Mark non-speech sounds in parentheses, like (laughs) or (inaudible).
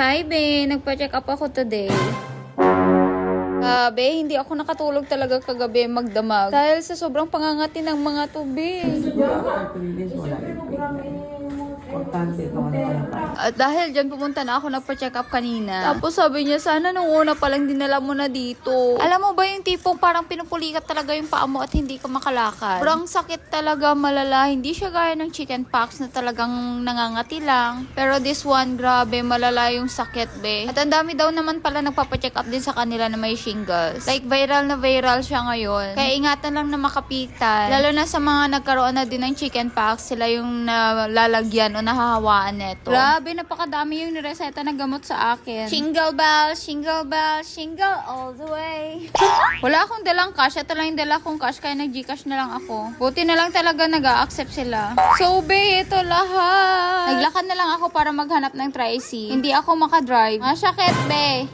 Hi, be. Nagpa-check up ako today. Sabi, hindi ako nakatulog talaga kagabi magdamag. Dahil sa sobrang pangangati ng mga tubig. Siguro after 3 days, wala yung Importante ito At dahil dyan pumunta na ako nagpa-check up kanina. Tapos sabi niya, sana nung una pa lang dinala mo na dito. Alam mo ba yung tipong parang pinupulikat talaga yung paa mo at hindi ka makalakad? Sobrang sakit talaga malala. Hindi siya gaya ng chicken pox na talagang nangangati lang. Pero this one, grabe, malala yung sakit, be. At ang dami daw naman pala nagpapa-check up din sa kanila na may shingles. Like viral na viral siya ngayon. Kaya ingatan lang na makapitan. Lalo na sa mga nagkaroon na din ng chicken pox, sila yung nalalagyan o nahahawaan neto. Grabe, napakadami yung nireseta na gamot sa akin. Shingle bell, shingle bell, shingle all the way. (laughs) Wala akong dalang cash. Ito lang yung dala kong cash, kaya nag-gcash na lang ako. Buti na lang talaga nag accept sila. So, be, ito lahat. Naglakad na lang ako para maghanap ng tricy. Hindi ako makadrive. Masakit, be.